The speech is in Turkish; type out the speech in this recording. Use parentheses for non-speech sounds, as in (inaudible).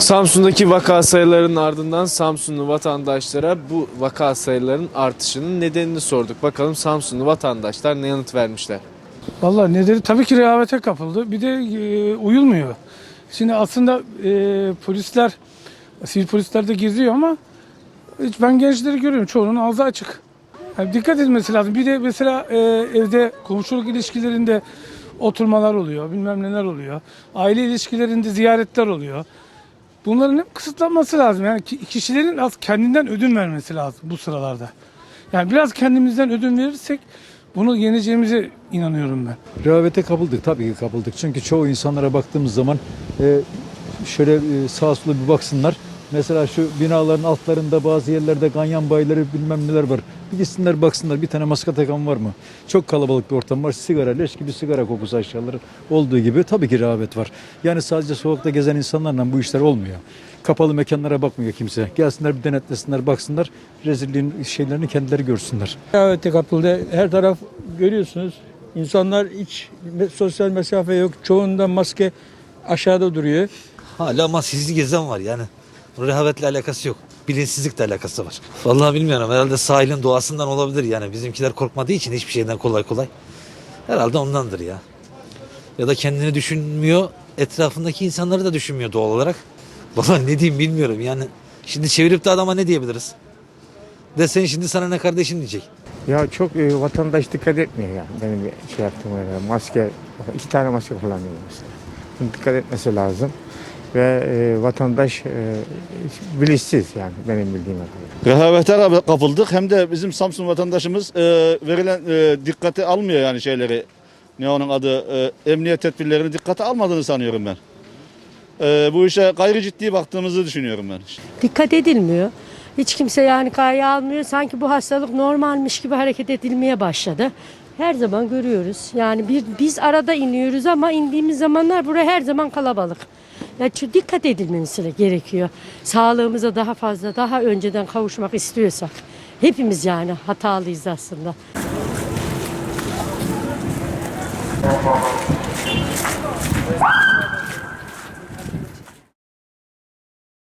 Samsun'daki vaka sayılarının ardından Samsunlu vatandaşlara bu vaka sayılarının artışının nedenini sorduk. Bakalım Samsunlu vatandaşlar ne yanıt vermişler. Vallahi nedeni tabii ki rehavete kapıldı. Bir de e, uyulmuyor. Şimdi aslında e, polisler, sivil polisler de geziyor ama hiç ben gençleri görüyorum. Çoğunun ağzı açık. Yani dikkat edilmesi lazım. Bir de mesela e, evde komşuluk ilişkilerinde oturmalar oluyor, bilmem neler oluyor. Aile ilişkilerinde ziyaretler oluyor. Bunların hep kısıtlanması lazım. Yani ki- kişilerin az kendinden ödün vermesi lazım bu sıralarda. Yani biraz kendimizden ödün verirsek bunu yeneceğimize inanıyorum ben. Rehavete kapıldık tabii ki kapıldık. Çünkü çoğu insanlara baktığımız zaman e, şöyle e, sağa sola bir baksınlar. Mesela şu binaların altlarında bazı yerlerde ganyan bayileri bilmem neler var. Bir gitsinler baksınlar bir tane maske takan var mı? Çok kalabalık bir ortam var. Sigara, leş gibi sigara kokusu aşağıları olduğu gibi tabii ki rehavet var. Yani sadece sokakta gezen insanlarla bu işler olmuyor. Kapalı mekanlara bakmıyor kimse. Gelsinler bir denetlesinler, baksınlar. Rezilliğin şeylerini kendileri görsünler. Rehavete kapıldı. Her taraf görüyorsunuz. İnsanlar hiç sosyal mesafe yok. Çoğunda maske aşağıda duruyor. Hala maskesiz gezen var yani. Rehavetle alakası yok. Bilinçsizlikle alakası var. Vallahi bilmiyorum herhalde sahilin doğasından olabilir yani. Bizimkiler korkmadığı için hiçbir şeyden kolay kolay. Herhalde ondandır ya. Ya da kendini düşünmüyor, etrafındaki insanları da düşünmüyor doğal olarak. (laughs) Vallahi ne diyeyim bilmiyorum yani. Şimdi çevirip de adama ne diyebiliriz? Desen şimdi sana ne kardeşim diyecek. Ya çok e, vatandaş dikkat etmiyor ya benim şey yaptığım öyle. Maske, iki tane maske kullanıyor mesela. Dikkat etmesi lazım. Ve e, vatandaş e, bilinçsiz yani benim bildiğim kadarıyla. Rehavete kapıldık hem de bizim Samsun vatandaşımız e, verilen e, dikkate almıyor yani şeyleri. Ne onun adı? E, emniyet tedbirlerini dikkate almadığını sanıyorum ben. E, bu işe gayri ciddi baktığımızı düşünüyorum ben. dikkat edilmiyor. Hiç kimse yani kaya almıyor. Sanki bu hastalık normalmiş gibi hareket edilmeye başladı. Her zaman görüyoruz. Yani bir, biz arada iniyoruz ama indiğimiz zamanlar buraya her zaman kalabalık. Yani dikkat edilmesi gerekiyor. Sağlığımıza daha fazla, daha önceden kavuşmak istiyorsak. Hepimiz yani hatalıyız aslında.